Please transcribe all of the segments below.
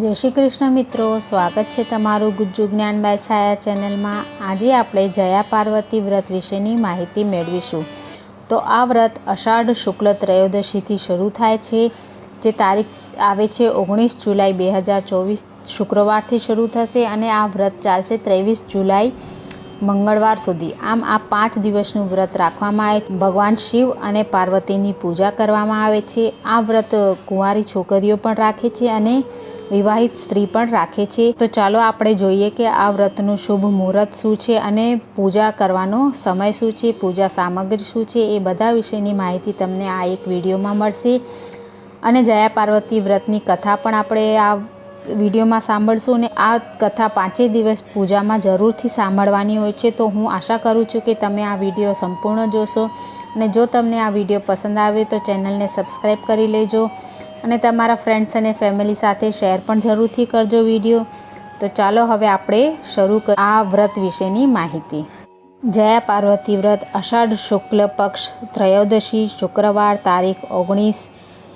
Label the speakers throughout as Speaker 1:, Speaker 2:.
Speaker 1: જય શ્રી કૃષ્ણ મિત્રો, સ્વાગત છે તમારું ગુજ્જુ જ્ઞાન બાય છાયા ચેનલમાં. આજે આપણે જયા પાર્વતી વ્રત વિશેની માહિતી મેળવીશું. તો આ વ્રત અષાઢ શુક્લ ત્રયોદશીથી શરૂ થાય છે, જે તારીખ આવે છે ઓગણીસ જુલાઈ બે હજાર ચોવીસ શુક્રવારથી શરૂ થશે અને આ વ્રત ચાલશે ત્રેવીસ જુલાઈ મંગળવાર સુધી. આમ આ પાંચ દિવસનું વ્રત રાખવામાં આવે ભગવાન શિવ અને પાર્વતીની પૂજા કરવામાં આવે છે. આ વ્રત કુંવારી છોકરીઓ પણ રાખે છે અને વિવાહિત સ્ત્રી પણ રાખે છે. તો ચાલો આપણે જોઈએ કે આ વ્રતનું શુભ મુહૂર્ત શું છે અને પૂજા કરવાનો સમય શું છે, પૂજા સામગ્રી શું છે એ બધા વિશેની માહિતી તમને આ એક વિડીયોમાં મળશે. અને જયા પાર્વતી વ્રતની કથા પણ આપણે આ વિડીયોમાં સાંભળશું અને આ કથા પાંચેય દિવસ પૂજામાં જરૂરથી સાંભળવાની હોય છે. તો હું આશા કરું છું કે તમે આ વીડિયો સંપૂર્ણ જોશો. અને જો તમને આ વીડિયો પસંદ આવે તો ચેનલને સબસ્ક્રાઈબ કરી લેજો. અને તમારા ફ્રેન્ડ્સ અને ફેમિલી સાથે શેર પણ જરૂરથી કરજો વીડિયો તો ચાલો હવે આપણે શરૂ કર આ વ્રત વિશેની માહિતી. જયા પાર્વતી વ્રત અષાઢ શુક્લ પક્ષ ત્રયોદશી શુક્રવાર તારીખ ઓગણીસ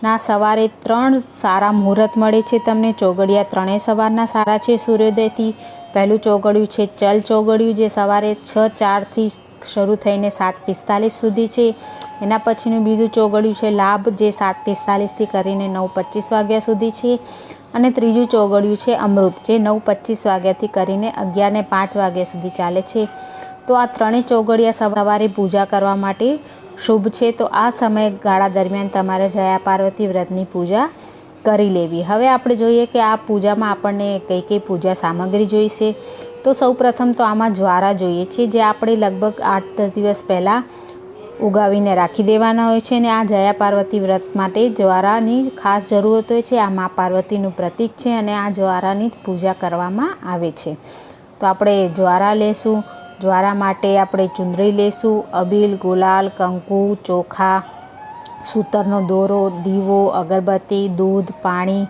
Speaker 1: ના, સવારે ત્રણ સારા મુહૂર્ત મળે છે તમને. ચોગડિયા ત્રણેય સવારના સારા છે સૂર્યોદયથી. પહેલું ચોગડિયું છે ચલ ચોગડિયું, જે સવારે છ, ચારથી શરૂ થઈને સાત પિસ્તાલીસ સુધી છે. એના પછીનું બીજું ચોગડિયું છે લાભ, જે સાત પિસ્તાલીસથી કરીને નવ પચીસ વાગ્યા સુધી છે. અને ત્રીજું ચોગડિયું છે અમૃત, જે નવ પચીસ વાગ્યાથી કરીને અગિયારને પાંચ વાગ્યા સુધી ચાલે છે. તો આ ત્રણેય ચોગડિયા સવારે પૂજા કરવા માટે શુભ છે. તો આ સમયગાળા દરમિયાન તમારે જયા પાર્વતી વ્રતની પૂજા કરી લેવી. હવે આપણે જોઈએ કે આ પૂજામાં આપણને કઈ કઈ પૂજા સામગ્રી જોઈશે. તો સૌપ્રથમ તો આમાં જ્વારા જોઈએ છે જે આપણે લગભગ આઠ દસ દિવસ પહેલાં ઉગાવીને રાખી દેવાના હોય છે અને આ જયા પાર્વતી વ્રત માટે જ્વારાની ખાસ જરૂરત હોય છે. આ મા પાર્વતીનું પ્રતીક છે અને આ જ્વારાની જ પૂજા કરવામાં આવે છે. તો આપણે જ્વારા લેશું જ્વારા માટે આપણે ચુંદરી લેશું, અબીલ, ગુલાલ, કંકુ, ચોખા, સૂતરનો દોરો, દીવો, અગરબત્તી, દૂધ, પાણી,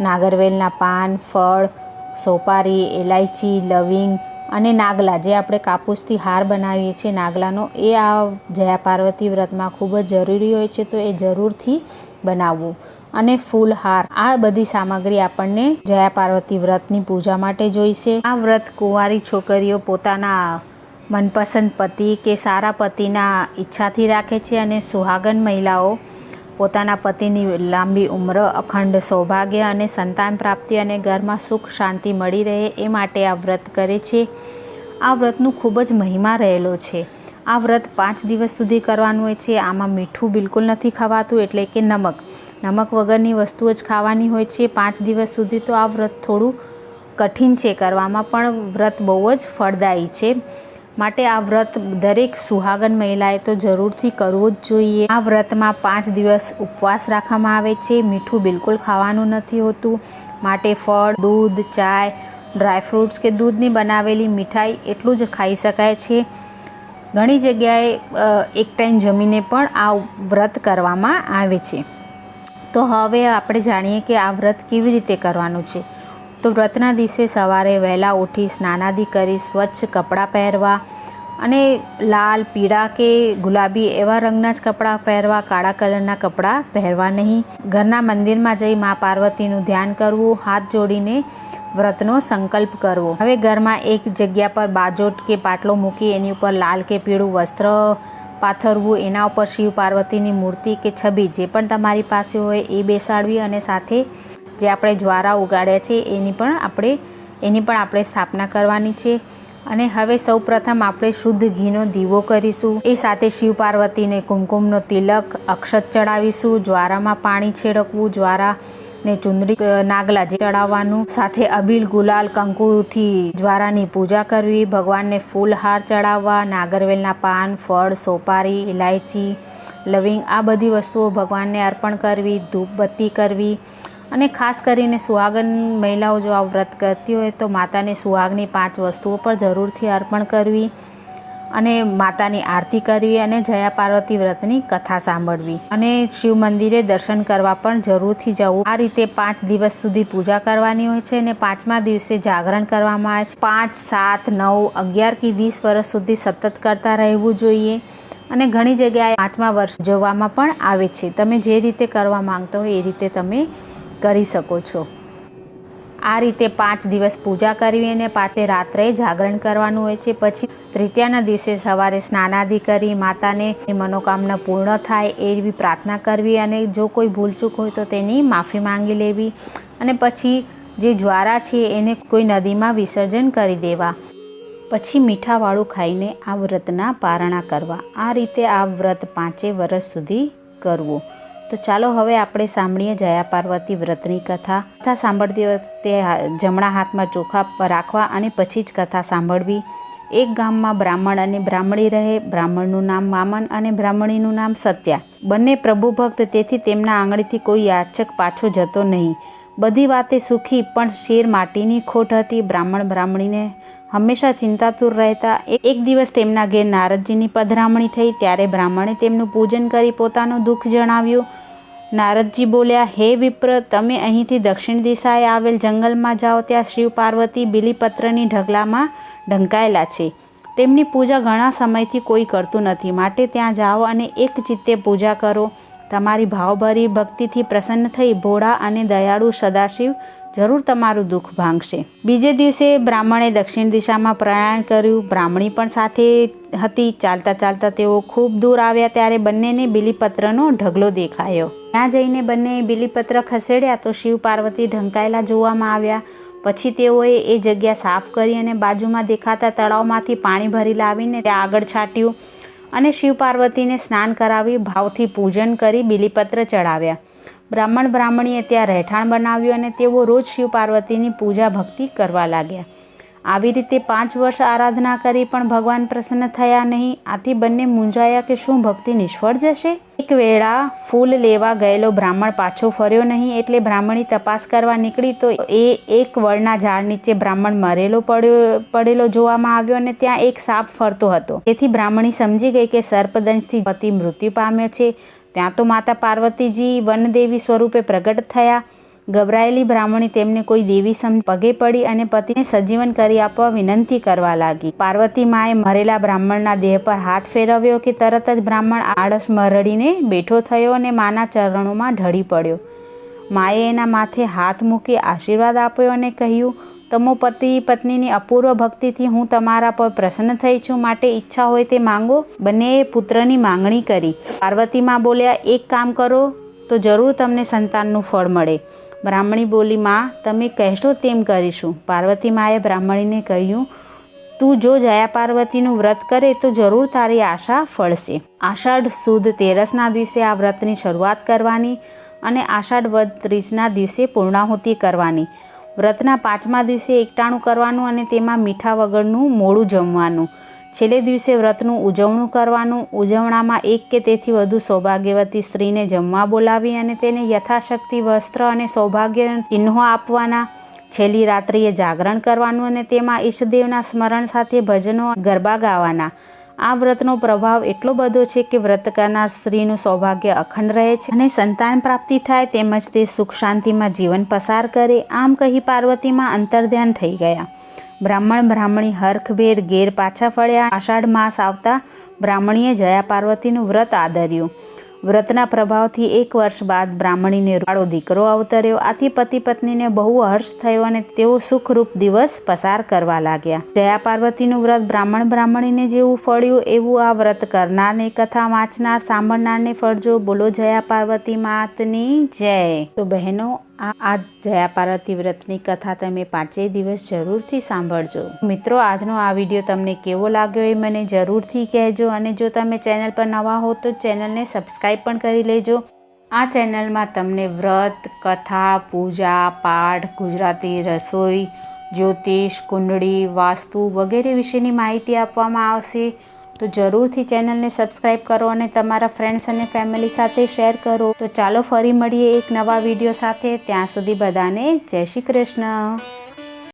Speaker 1: નાગરવેલના પાન, ફળ, સોપારી, એલાયચી, લવિંગ અને નાગલા. જે આપણે કાપૂસથી હાર બનાવીએ છીએ નાગલાનો, એ આ જયા પાર્વતી વ્રતમાં ખૂબ જ જરૂરી હોય છે, તો એ જરૂરથી બનાવવું. અને ફૂલહાર આ બધી સામગ્રી આપણને જયા પાર્વતી વ્રતની પૂજા માટે જોઈશે. આ વ્રત કુંવારી છોકરીઓ પોતાના મનપસંદ પતિ કે સારા પતિના ઈચ્છાથી રાખે છે અને સુહાગન મહિલાઓ પોતાના પતિની લાંબી ઉંમર, અખંડ સૌભાગ્ય અને સંતાન પ્રાપ્તિ અને ઘરમાં સુખ, શાંતિ મળી રહે એ માટે આ વ્રત કરે છે. આ વ્રતનું ખૂબ જ મહિમા રહેલો છે. આ વ્રત પાંચ દિવસ સુધી કરવાનું હોય છે. આમાં મીઠું બિલકુલ નથી ખાવાતું, એટલે કે નમક. નમક વગરની વસ્તુઓ જ ખાવાની હોય છે. પાંચ દિવસ સુધી તો આ વ્રત થોડું કઠિન છે. કરવામાં પણ વ્રત બહુ જ ફળદાયી છે. માટે આ વ્રત દરેક સુહાગન મહિલાએ તો જરૂરથી કરવું જ જોઈએ. આ વ્રતમાં પાંચ દિવસ ઉપવાસ રાખવામાં આવે છે. મીઠું બિલકુલ ખાવાનું નથી હોતું. માટે ફળ, દૂધ, ચાય ડ્રાયફ્રૂટ્સ કે દૂધની બનાવેલી મીઠાઈ એટલું જ ખાઈ શકાય છે. ઘણી જગ્યાએ એક ટાઈમ જમીને પણ આ વ્રત કરવામાં આવે છે. તો હવે આપણે જાણીએ કે આ વ્રત કેવી રીતે કરવાનું છે. તો વ્રતના દિવસે સવારે વહેલા ઉઠી સ્નાનાદિ કરી સ્વચ્છ કપડાં પહેરવા અને લાલ, પીળા કે ગુલાબી એવા રંગના જ કપડાં પહેરવા, કાળા કલરના કપડાં પહેરવા નહીં. ઘરના મંદિરમાં જઈ મા પાર્વતીનું ધ્યાન કરવું, હાથ જોડીને વ્રતનો સંકલ્પ કરવો. હવે ઘરમાં એક જગ્યા પર બાજોટ કે પાટલો મૂકી એની ઉપર લાલ કે પીળું વસ્ત્ર પાથરવું, એના ઉપર શિવ પાર્વતીની મૂર્તિ કે છબી જે પણ તમારી પાસે હોય એ બેસાડવી અને સાથે જે આપણે જ્વારા ઉગાડ્યા છે, એની પણ આપણે, એની પણ આપણે સ્થાપના કરવાની છે. અને હવે સૌ પ્રથમ આપણે શુદ્ધ ઘીનો દીવો કરીશું. એ સાથે શિવ પાર્વતીને કુમકુમનો તિલક, અક્ષત ચડાવીશું. જ્વારામાં પાણી છેડકવું જ્વારા ને ચુંદડી નાગલા જે ચડાવવાનું. સાથે અબીલ, ગુલાલ, કંકુથી જ્વારાની પૂજા કરવી. ભગવાનને ફૂલહાર ચડાવવા, નાગરવેલના પાન, ફળ, સોપારી ઇલાયચી લવિંગ આ બધી વસ્તુઓ ભગવાનને અર્પણ કરવી, ધૂપબત્તી કરવી. અને ખાસ કરીને સુહાગન મહિલાઓ જો આ વ્રત કરતી હોય તો માતાને સુહાગની પાંચ વસ્તુઓ પર જરૂરથી અર્પણ કરવી અને માતાની આરતી કરવી અને જયા પાર્વતી વ્રતની કથા સાંભળવી. અને શિવ મંદિરે દર્શન કરવા પણ જરૂરથી જવું. આ રીતે પાંચ દિવસ સુધી પૂજા કરવાની હોય છે અને પાંચમા દિવસે જાગરણ કરવામાં આવે છે. પાંચ, સાત, નવ, અગિયાર કે વીસ વર્ષ સુધી સતત કરતા રહેવું જોઈએ. અને ઘણી જગ્યાએ પાંચમા વર્ષ જોવામાં પણ આવે છે. તમે જે રીતે કરવા માંગતા હોય એ રીતે તમે કરી શકો છો. આ રીતે પાંચ દિવસ પૂજા કરવી અને પાછે રાત્રે જાગરણ કરવાનું હોય છે. પછી તૃતીયાના દિવસે સવારે સ્નાનાદિ કરી, માતાને મનોકામના પૂર્ણ થાય એવી પ્રાર્થના કરવી અને જો કોઈ ભૂલચૂક હોય તો તેની માફી માંગી લેવી. અને પછી જે જ્વારા છે એને કોઈ નદીમાં વિસર્જન કરી દેવા. પછી મીઠાવાળું ખાઈને આ વ્રતના પારણા કરવા. આ રીતે આ વ્રત પાંચે વર્ષ સુધી કરવું. તો ચાલો હવે આપણે સાંભળીએ જયા પાર્વતી વ્રતની કથા. કથા સાંભળતી વખતે જમણા હાથમાં ચોખા રાખવા અને પછી જ કથા સાંભળવી. એક ગામમાં બ્રાહ્મણ અને બ્રાહ્મણી રહે. બ્રાહ્મણનું નામ વામન અને બ્રાહ્મણીનું નામ સત્યા. બંને પ્રભુ ભક્ત તેથી તેમના આંગળીથી કોઈ યાચક પાછો જતો નહીં. બધી વાતે સુખી, પણ શેર માટીની ખોટ હતી. બ્રાહ્મણ બ્રાહ્મણીને હંમેશા ચિંતાતુર રહેતા. એક દિવસ તેમના ઘેર નારદજીની પધરામણી થઈ. ત્યારે બ્રાહ્મણે તેમનું પૂજન કરી પોતાનું દુઃખ જણાવ્યું. નારદજી બોલ્યા, હે વિપ્ર, તમે અહીંથી દક્ષિણ દિશાએ આવેલ જંગલમાં જાઓ, ત્યાં શિવ પાર્વતી બિલીપત્રની ઢગલામાં ઢંકાયેલા છે. તેમની પૂજા ઘણા સમયથી કોઈ કરતું નથી. માટે ત્યાં જાઓ અને એક ચિત્તે પૂજા કરો. તમારી ભાવભરી ભક્તિથી પ્રસન્ન થઈ ભોળા અને દયાળુ સદાશિવ જરૂર તમારું દુઃખ ભાંગશે. બીજે દિવસે બ્રાહ્મણે દક્ષિણ દિશામાં પ્રયાણ કર્યું. બ્રાહ્મણી પણ સાથે હતી. ચાલતા ચાલતા તેઓ ખૂબ દૂર આવ્યા ત્યારે બંનેને બિલીપત્રનો ઢગલો દેખાયો. ત્યાં જઈને બંને બિલીપત્ર ખસેડ્યા તો શિવ પાર્વતી ઢંકાયેલા જોવામાં આવ્યા. પછી તેઓએ એ જગ્યા સાફ કરી અને બાજુમાં દેખાતા તળાવમાંથી પાણી ભરી લાવીને ત્યાં આગળ છાંટ્યું અને શિવ પાર્વતીને સ્નાન કરાવી, ભાવથી પૂજન કરી બિલીપત્ર ચડાવ્યા. બ્રાહ્મણ બ્રાહ્મણીએ ત્યાં રહેઠાણ બનાવ્યું અને તેઓ રોજ શિવ પાર્વતીની પૂજા ભક્તિ કરવા લાગ્યા. આવી રીતે પાંચ વર્ષ આરાધના કરી પણ ભગવાન પ્રસન્ન થયા નહીં. આથી બંને મૂંઝાયા કે શું ભક્તિ નિષ્ફળ જશે? એક વેળા ફૂલ લેવા ગયેલો બ્રાહ્મણ પાછો ફર્યો નહીં એટલે બ્રાહ્મણી તપાસ કરવા નીકળી તો એ એક વળના ઝાડ નીચે બ્રાહ્મણ મરેલો પડ્યો, પડેલો જોવામાં આવ્યો અને ત્યાં એક સાપ ફરતો હતો. તેથી બ્રાહ્મણી સમજી ગઈ કે સર્પદંશથી પતિ મૃત્યુ પામ્યો છે. ત્યાં તો માતા પાર્વતીજી વનદેવી સ્વરૂપે પ્રગટ થયા. ગભરાયેલી બ્રાહ્મણી તેમને કોઈ દેવી સમજ પગે પડી અને પતિને સજીવન કરી આપવા વિનંતી કરવા લાગી. પાર્વતી માએ મરેલા બ્રાહ્મણના દેહ પર હાથ ફેરવ્યો કે તરત જ બ્રાહ્મણ આળસ મરડીને બેઠો થયો અને માના ચરણોમાં ઢળી પડ્યો. માએ એના માથે હાથ મૂકી આશીર્વાદ આપ્યો અને કહ્યું તમો પતિ, પત્નીની અપૂર્વ ભક્તિથી હું તમારા પર પ્રસન્ન થઈ છું. માટે ઈચ્છા હોય તે માંગો. બંનેએ પુત્રની માંગણી કરી. પાર્વતીમાં બોલ્યા, એક કામ કરો, તો જરૂર તમને સંતાનનું ફળ મળે. બ્રાહ્મણી બોલી, માં, તમે કહેશો તેમ કરીશું. પાર્વતી માએ બ્રાહ્મણીને કહ્યું, તું જો જયા પાર્વતીનું વ્રત કરે, તો જરૂર તારી આશા ફળશે. આષાઢ સુદ તેરસના દિવસે આ વ્રતની શરૂઆત કરવાની અને આષાઢ વદ ત્રીજના દિવસે પૂર્ણાહુતિ કરવાની. વ્રતના પાંચમા દિવસે એકટાણું કરવાનું અને તેમાં મીઠા વગરનું મોડું જમવાનું. છેલ્લે દિવસે વ્રતનું ઉજવણું કરવાનું. ઉજવણામાં એક કે તેથી વધુ સૌભાગ્યવતી સ્ત્રીને જમવા બોલાવી અને તેને યથાશક્તિ, વસ્ત્ર અને સૌભાગ્ય ચિહ્નો આપવાના. છેલ્લી રાત્રિએ જાગરણ કરવાનું અને તેમાં ઈષ્ટદેવના સ્મરણ સાથે ભજનો ગરબા ગાવાના. આ વ્રતનો પ્રભાવ એટલો બધો છે કે વ્રત કરનાર સ્ત્રીનું સૌભાગ્ય અખંડ રહે છે અને સંતાન પ્રાપ્તિ થાય તેમજ તે સુખ શાંતિમાં જીવન પસાર કરે, આમ કહી પાર્વતીમાં અંતર્ધ્યાન થઈ ગયા. બ્રાહ્મણ, બ્રાહ્મણી હરખભેર ઘેર પાછા ફળ્યા. આષાઢ માસ આવતા બ્રાહ્મણીએ જયા પાર્વતીનું વ્રત આદર્યું. વ્રતના પ્રભાવથી એક વર્ષ બાદ બ્રાહ્મણીને રૂપાળો દીકરો અવતર્યો. આથી પતિ પત્નીને બહુ હર્ષ થયો અને તેઓ સુખરૂપ દિવસ પસાર કરવા લાગ્યા. જયા પાર્વતીનું વ્રત બ્રાહ્મણ બ્રાહ્મણીને જેવું ફળ્યું એવું આ વ્રત કરનારને કથા વાંચનાર સાંભળનારને ફળજો. બોલો જયા પાર્વતી માતની જય. તો બહેનો આ જયા પાર્વતી વ્રતની કથા તમે પાંચેય દિવસ જરૂરથી સાંભળજો. મિત્રો, આજનો આ વીડિયો તમને કેવો લાગ્યો એ મને જરૂરથી કહેજો અને જો તમે ચેનલ પર નવા હો તો ચેનલને સબસ્ક્રાઈબ પણ કરી લેજો. આ ચેનલમાં તમને વ્રત, કથા, પૂજા, પાઠ, ગુજરાતી રસોઈ, જ્યોતિષ, કુંડળી, વાસ્તુ વગેરે વિશેની માહિતી આપવામાં આવશે. તો જરૂરથી ચેનલને સબસ્ક્રાઈબ કરો અને તમારા ફ્રેન્ડ્સ અને ફેમિલી સાથે શેર કરો. તો ચાલો ફરી મળીએ એક નવા વીડિયો સાથે. ત્યાં સુધી બધાને જય શ્રી કૃષ્ણ.